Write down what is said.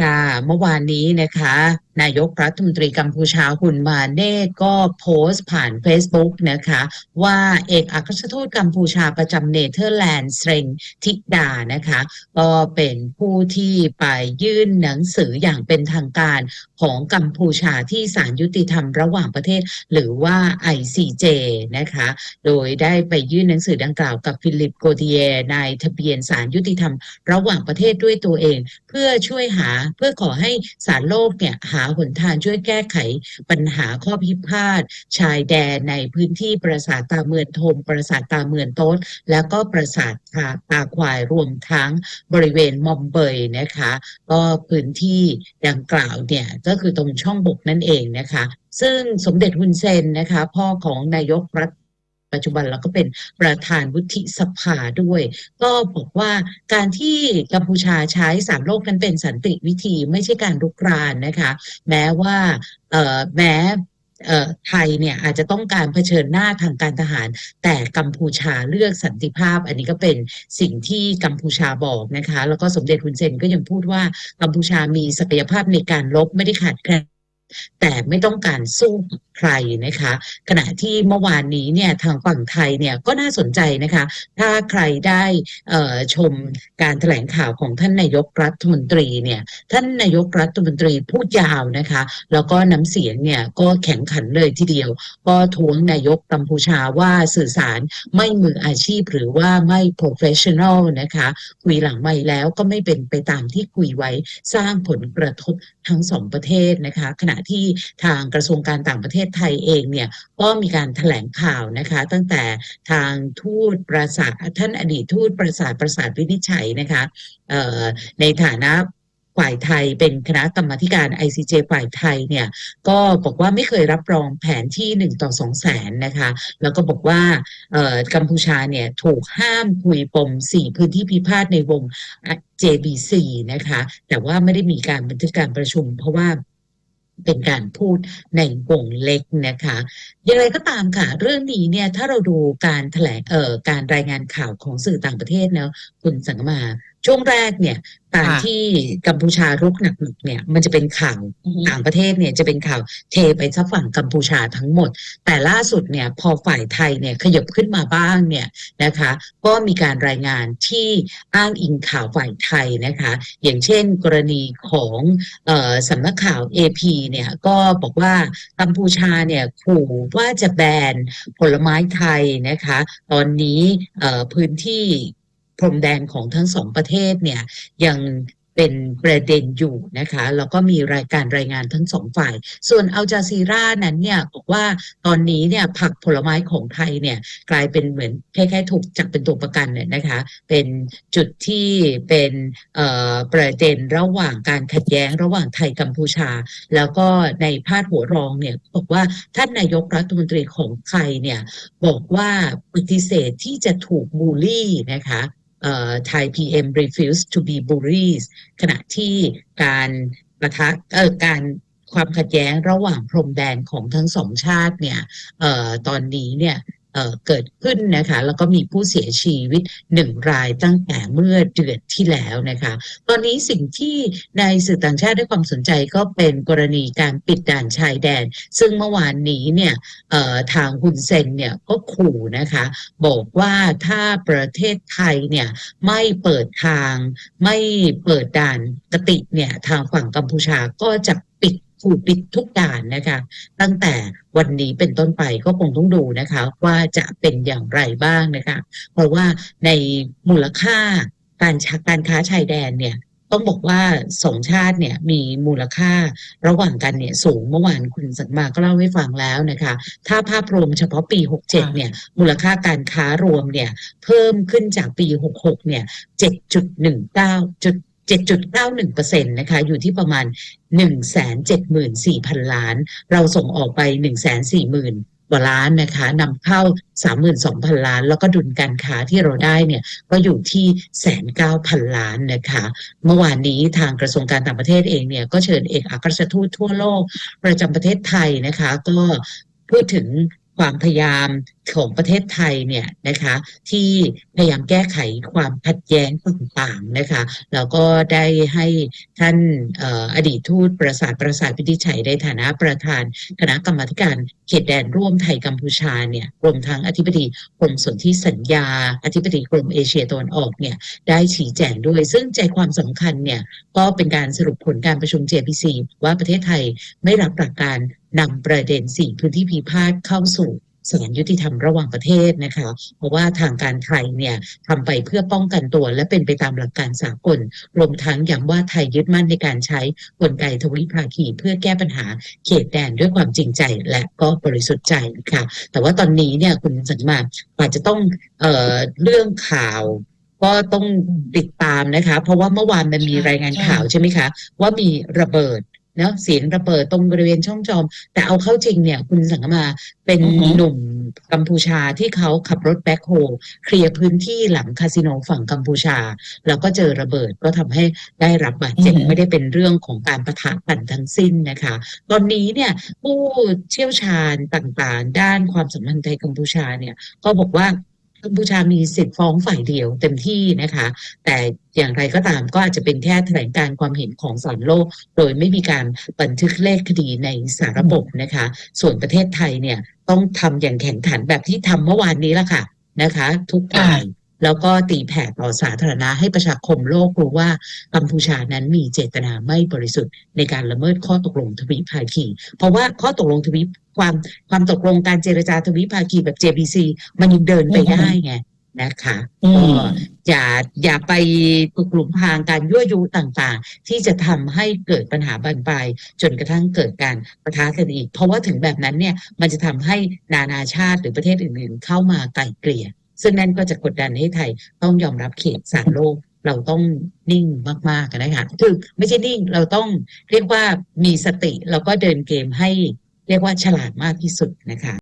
ค่ะ เมื่อวานนี้นะคะนายกรัฐมนตรีกัมพูชาหุนมาเน่ก็โพสต์ผ่าน Facebook นะคะ ว่าเอกอัครราชทูตกัมพูชาประจำเนเธอร์แลนด์เซรงทิดานะคะ ก็เป็นผู้ที่ไปยื่นหนังสืออย่างเป็นทางการของกัมพูชาที่ศาลยุติธรรมระหว่างประเทศ หรือว่า ICJ นะคะ โดยได้ไปยื่นหนังสือดังกล่าวกับฟิลิปโกเดียนายทะเบียนศาลยุติธรรมระหว่างประเทศด้วยตัวเอง เพื่อช่วยหาเพื่อขอให้ศาลโลกเนี่ยหาหนทางช่วยแก้ไขปัญหาข้อพิพาทชายแดนในพื้นที่ปราสาทตาเมือนทมปราสาทตาเมือนโต๊ดแล้วก็ปราสาทตาตาควายรวมทั้งบริเวณมอมเบยนะคะ ก็พื้นที่ดังกล่าวเนี่ยก็คือตรงช่องบกนั่นเองนะคะ ซึ่งสมเด็จฮุนเซนนะคะ พ่อของนายกรัฐ ปัจจุบันแล้วก็เป็นประธานวุฒิสภาด้วย ก็บอกว่าการที่กัมพูชาใช้สามโลกนั้นเป็นสันติวิธีไม่ใช่การรุกรานนะคะ แม้ว่าแม้ไทยเนี่ยอาจจะต้องการเผชิญหน้าทางการทหาร แต่กัมพูชาเลือกสันติภาพ อันนี้ก็เป็นสิ่งที่กัมพูชาบอกนะคะ แล้วก็สมเด็จฮุนเซนก็ยังพูดว่ากัมพูชามีศักยภาพในการลบไม่ได้ขาดแคลน แต่ไม่ต้องการสู้ใครนะคะ ขณะที่เมื่อวานนี้เนี่ยทางฝั่งไทยเนี่ยก็น่าสนใจนะคะ ถ้าใครได้ชมการแถลงข่าวของท่านนายกรัฐมนตรีเนี่ยท่านนายกรัฐมนตรีพูดยาวนะคะ แล้วก็น้ำเสียงเนี่ยก็แข็งขันเลยทีเดียว ก็ท้วงนายกกัมพูชาว่าสื่อสารไม่มืออาชีพหรือว่าไม่ professional นะคะคุยหลังไม่แล้วก็ไม่เป็นไปตามที่คุยไว้สร้างผลกระทบทั้งสองประเทศนะคะ ขณะที่ทางกระทรวงการต่างประเทศไทยเองเนี่ยก็มีการแถลงข่าวนะคะ ตั้งแต่ทางทูตประสาทท่านอดีตทูตประสาทประสาทวินิจฉัยนะคะในฐานะฝ่ายไทยเป็นคณะกรรมาธิการ ICJ ฝ่ายไทยเนี่ยก็บอกว่าไม่เคยรับรองแผนที่หนึ่งต่อสองแสนนะคะ แล้วก็บอกว่ากัมพูชาเนี่ยถูกห้ามคุยปมสี่พื้นที่พิพาทในวง JBC นะคะ แต่ว่าไม่ได้มีการบันทึกการประชุมเพราะว่า เป็นการพูดในวงเล็กนะคะอย่างไรก็ตามค่ะ เรื่องนี้เนี่ยถ้าเราดูการแถลงเอ่อการรายงานข่าวของสื่อต่างประเทศเนาะคุณสังกมาช่วงแรกเนี่ยการค่ะที่กัมพูชารุกหนักๆเนี่ย มันจะเป็นข่าวอือฮึต่างประเทศเนี่ยจะเป็นข่าวเทไปซะฝั่งกัมพูชาทั้งหมด แต่ล่าสุดเนี่ยพอฝ่ายไทยเนี่ยขยับขึ้นมาบ้างเนี่ยนะคะ ก็มีการรายงานที่อ้างอิงข่าวฝ่ายไทยนะคะ อย่างเช่นกรณีของเอ่อสำนักข่าว AP เนี่ยก็บอกว่ากัมพูชาเนี่ยขู่ว่าจะแบนผลไม้ไทยนะคะ ตอนนี้เอ่อพื้นที่ พรมแดนของทั้งสองประเทศเนี่ยยังเป็นประเด็นอยู่นะคะแล้วก็มีรายการรายงานทั้งสองฝ่าย ส่วนอัลจาซีรานั้นเนี่ยบอกว่าตอนนี้เนี่ยผักผลไม้ของไทยเนี่ยกลายเป็นเหมือนคล้ายๆถูกจับเป็นตัวประกันเนี่ยนะคะเป็นจุดที่เป็นประเด็นระหว่างการขัดแย้งระหว่างไทยกัมพูชา แล้วก็ในพาดหัวรองเนี่ยบอกว่าท่านนายกรัฐมนตรีของไทยเนี่ยบอกว่าปฏิเสธที่จะถูกบูลลี่นะคะ เอ่อไทย PM refuse to be bullies ขณะที่การประทะเอ่อการความขัดแย้งระหว่างพรมแดนของทั้งสองชาติเนี่ยออตอนนี้เนี่ย เกิดขึ้นนะคะ แล้วก็มีผู้เสียชีวิตหนึ่งรายตั้งแต่เมื่อเดือนที่แล้วนะคะ ตอนนี้สิ่งที่ในสื่อต่างชาติได้ความสนใจก็เป็นกรณีการปิดด่านชายแดน ซึ่งเมื่อวานนี้เนี่ยทางฮุนเซนเนี่ยก็ขู่นะคะ บอกว่าถ้าประเทศไทยเนี่ยไม่เปิดทางไม่เปิดด่านกติเนี่ยทางฝั่งกัมพูชาก็จะ ถูกปิดทุกด่านนะคะ ตั้งแต่วันนี้เป็นต้นไปก็คงต้องดูนะคะ ว่าจะเป็นอย่างไรบ้างนะคะ เพราะว่าในมูลค่าการชาการค้าชายแดนเนี่ยต้องบอกว่าสองชาติเนี่ยมีมูลค่าระหว่างกันเนี่ยสูงเมื่อวานคุณสังมาก็เล่าให้ฟังแล้วนะคะ ถ้าภาพรวมเฉพาะปี 67 เนี่ยมูลค่าการค้ารวมเนี่ยเพิ่มขึ้นจากปี 66 เนี่ย 7.19จุด 7.91%นะคะอยู่ที่ประมาณ 174,000 ล้าน เราส่งออกไป 140,000กว่าล้านนะคะนำเข้า 32,000 ล้าน แล้วก็ดุลการค้าที่เราได้เนี่ยก็อยู่ที่แสนเก้าพันล้านนะคะเมื่อวานนี้ทางกระทรวงการต่างประเทศเองเนี่ยก็เชิญเอกอัครราชทูตทั่วโลกประจำประเทศไทยนะคะก็พูดถึง ความพยายามของประเทศไทยเนี่ยนะคะที่พยายามแก้ไขความขัดแย้งต่างๆนะคะแล้วก็ได้ให้ท่านออดีตทูตประสาทประสาทพิธิชัยในฐานะประธานคณะกรรมการเขตแดนร่วมไทยกัมพูชาเนี่ยรวมทั้งอธิบดีกรมสนธิสัญญา อธิบดีกรมเอเชียตะวันออกเนี่ยได้ชี้แจงด้วย ซึ่งใจความสำคัญเนี่ยก็เป็นการสรุปผลการประชุม JPC ว่าประเทศไทยไม่รับหลักการ นำประเด็นสี่พื้นที่พิพาทเข้าสู่ศาลยุติธรรมระหว่างประเทศนะคะ เพราะว่าทางการไทยเนี่ยทำไปเพื่อป้องกันตัวและเป็นไปตามหลักการสากล รวมทั้งย้ำว่าไทยยึดมั่นในการใช้กลไกทวิภาคีเพื่อแก้ปัญหาเขตแดนด้วยความจริงใจและก็บริสุทธิ์ใจค่ะ แต่ว่าตอนนี้เนี่ยคุณสันมาอาจจะต้องเอ่อเรื่องข่าวก็ต้องติดตามนะคะ เพราะว่าเมื่อวานมันมีใช่รายงานใช่ข่าวใช่ไหมคะ ว่ามีระเบิดเนาะเสียงระเบิดตรงบริเวณช่องจอม แต่เอาเข้าจริงเนี่ย คุณสังกมาเป็นอือฮึหนุ่มกัมพูชาที่เขาขับรถแบ็คโฮเคลียร์พื้นที่หลังคาสิโนฝั่งกัมพูชา แล้วก็เจอระเบิดก็ทำให้ได้รับบาดเจ็บไม่ได้เป็นเรื่องของการประทะกันทั้งสิ้นนะคะ ตอนนี้เนี่ยผู้เชี่ยวชาญต่างๆ ด้านความสัมพันธ์ไทยกัมพูชาเนี่ยก็บอกว่า กัมพูชามีสิทธิ์ฟ้องฝ่ายเดียวเต็มที่นะคะ แต่อย่างไรก็ตามก็อาจจะเป็นแค่แถลงการความเห็นของศาลโลก โดยไม่มีการบันทึกเลขคดีในสารระบบนะคะ ส่วนประเทศไทยเนี่ยต้องทำอย่างแข็งขันแบบที่ทำเมื่อวานนี้ละค่ะนะคะ ทุกฝ่าย แล้วก็ตีแผ่ต่อสาธารณะให้ประชาคมโลกรู้ว่ากัมพูชานั้นมีเจตนาไม่บริสุทธิ์ในการละเมิดข้อตกลงทวิภาคี เพราะว่าข้อตกลงทวิความความตกลงการเจรจาทวิภาคีแบบ JBC มันยังเดินไปได้ไงนะคะอืก็อย่าอย่าไปกลุ่มพางการยั่วยุต่างๆ ที่จะทำให้เกิดปัญหาบานปลายจนกระทั่งเกิดการประทะกันอีก เพราะว่าถึงแบบนั้นเนี่ยมันจะทำให้นานาชาติหรือประเทศอื่นๆ เข้ามาไกล่เกลี่ย ซึ่งนั่นก็จะกดดันให้ไทยต้องยอมรับเขตสารโลกเราต้องนิ่งมากๆนะคะคือไม่ใช่นิ่งเราต้องเรียกว่ามีสติแล้วก็เดินเกมให้เรียกว่าฉลาดมากที่สุดนะคะ